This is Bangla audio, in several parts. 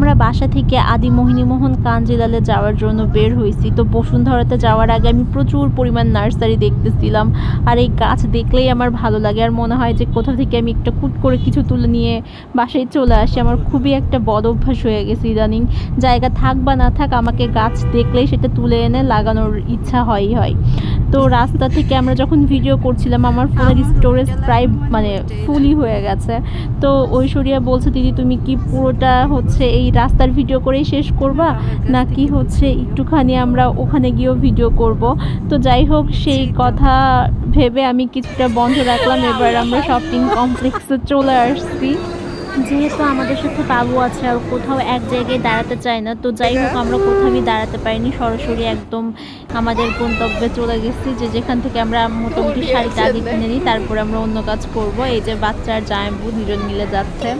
আমরা বাসা থেকে আদি মোহিনীমোহন কাঞ্জিলালে যাওয়ার জন্য বের হয়েছি। তো বসুন্ধরাতে যাওয়ার আগে আমি প্রচুর পরিমাণ নার্সারি দেখতেছিলাম। আর এই গাছ দেখলেই আমার ভালো লাগে। আর মনে হয় যে কোথাও থেকে আমি একটা কুট করে কিছু তুলে নিয়ে বাসায় চলে আসি। আমার খুবই একটা বদ অভ্যাস হয়ে গেছে ইদানিং। জায়গা থাক বা না থাক, আমাকে গাছ দেখলেই সেটা তুলে এনে লাগানোর ইচ্ছা হয়ই হয়। তো রাস্তা থেকে আমরা যখন ভিডিও করছিলাম, আমার ফোনের স্টোরেজ প্রায় মানে ফুলই হয়ে গেছে। তো ঐশ্বরিয়া বলছে, দিদি, তুমি কি পুরোটা হচ্ছে এই রাস্তার ভিডিও করেই শেষ করবা? নাকি হচ্ছে একটুখানি আমরা ওখানে গিয়েও ভিডিও করব? তো যাই হোক, সেই কথা ভেবে আমি কিছুটা বন্ধ রাখলাম। এবার আমরা শপিং কমপ্লেক্সে চলে আসছি। যেহেতু আমাদের সাথে বাবু আছে আর কোথাও এক জায়গায় দাঁড়াতে চায় না, তো যাই হোক আমরা কোথাওই দাঁড়াতে পারিনি। সরাসরি একদম আমাদের গন্তব্যে চলে গেছি, যে যেখান থেকে আমরা মোটামুটি শাড়িটা আগে কিনে নিই, তারপরে আমরা অন্য কাজ করব। এই যে বাচ্চার জায়বু দুজন মিলে যাচ্ছে।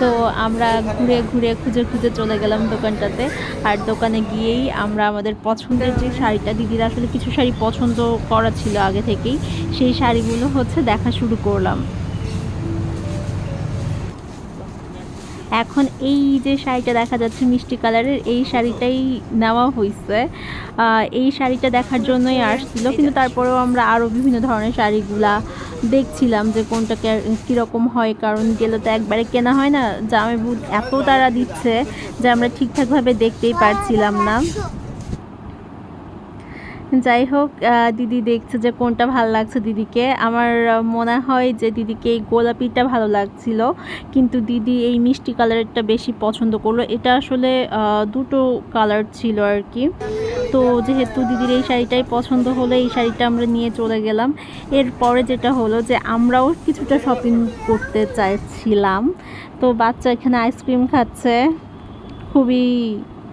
তো আমরা ঘুরে ঘুরে খুঁজে খুঁজে চলে গেলাম দোকানটাতে। আর দোকানে গিয়েই আমরা আমাদের পছন্দের যে শাড়িটা, দিদির আসলে কিছু শাড়ি পছন্দ করা ছিল আগে থেকেই, সেই শাড়িগুলো হচ্ছে দেখা শুরু করলাম। এখন এই যে শাড়িটা দেখা যাচ্ছে মিষ্টি কালারের, এই শাড়িটাই নেওয়া হয়েছে এই শাড়িটা দেখার জন্যই আসছিল, কিন্তু তারপরেও আমরা আরও বিভিন্ন ধরনের শাড়িগুলা দেখছিলাম যে কোনটা কীরকম হয়, কারণ গেলে তো একবারে কেনা হয় না। জামে বুট এত তারা দিচ্ছে যে আমরা ঠিকঠাকভাবে দেখতেই পারছিলাম না। যাই হোক দিদি দেখছে যে কোনটা ভালো লাগছে দিদিকে। আমার মনে হয় যে দিদিকে এই গোলাপিটা ভালো লাগছিল। কিন্তু দিদি এই মিষ্টি কালারটা বেশি পছন্দ করল। এটা আসলে দুটো কালার ছিল আর কি তো যেহেতু দিদির এই শাড়িটাই পছন্দ হলো, এই শাড়িটা আমরা নিয়ে চলে গেলাম। এরপরে যেটা হলো যে আমরাও কিছুটা শপিং করতে চাইছিলাম। তো বাচ্চা এখানে আইসক্রিম খাচ্ছে। খুবই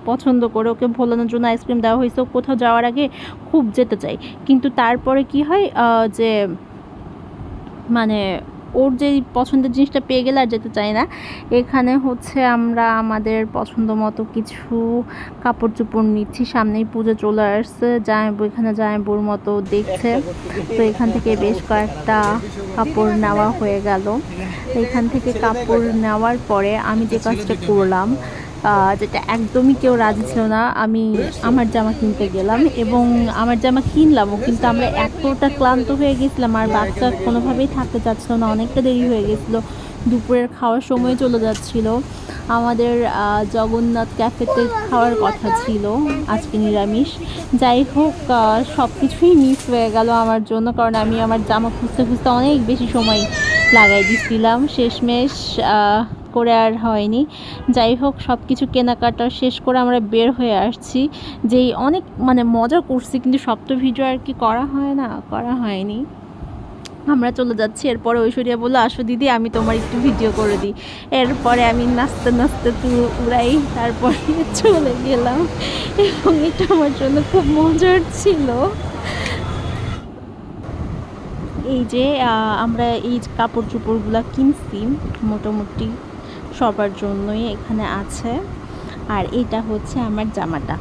পছন্দ করে ওকে ভোলানোর জন্য আইসক্রিম দেওয়া হয়েছে কোথাও যাওয়ার আগে খুব যেতে চাই কিন্তু তারপরে কি হয় যে মানে ওর যে পছন্দের জিনিসটা পেয়ে গেলে আর যেতে চাই না, এখানে হচ্ছে আমরা আমাদের পছন্দ মতো কিছু কাপড় চোপড় নিচ্ছি, সামনেই পুজো চলে আসছে জামাইবু এখানে জামাইবুর মতো দেখছে। তো এখান থেকে বেশ কয়েকটা কাপড় নেওয়া হয়ে গেল। এখান থেকে কাপড় নেওয়ার পরে আমি যে কাজটা করলাম যেটা একদমই কেউ রাজি ছিল না। আমি আমার জামা কিনতে গেলাম এবং আমার জামা কিনলামও কিন্তু আমরা এতটা ক্লান্ত হয়ে গেছিলাম, আর বাচ্চা কোনোভাবেই থাকতে চাচ্ছিল না, অনেকটা দেরি হয়ে গেছিল। দুপুরের খাওয়ার সময় চলে যাচ্ছিল। আমাদের জগন্নাথ ক্যাফেতে খাওয়ার কথা ছিল, আজকে নিরামিষ। যাই হোক সব কিছুই মিস হয়ে গেল আমার জন্য, কারণ আমি আমার জামা খুঁজতে খুঁজতে অনেক বেশি সময় লাগাই দিচ্ছিলাম শেষমেশ করে আর হয়নি। যাই হোক সব কিছু কেনাকাটা শেষ করে আমরা বের হয়ে আসছি। যেই অনেক মানে মজা করছি, কিন্তু সব তো ভিডিও আর কি করা হয় না, করা হয়নি। আমরা চলে যাচ্ছি। এরপরে ঐশ্বরিয়া বলল, আসো দিদি, আমি তোমার একটু ভিডিও করে দিই। এরপরে আমি নাচতে নাচতে তু উড়াই, তারপরে চলে গেলাম। এবং এটা আমার জন্য খুব মজার ছিল। এই যে আমরা এই কাপড় চোপড়গুলো কিনছি, মোটামুটি। সবার জন্যই এখানে আছে। আর এটা হচ্ছে আমার জামাটা।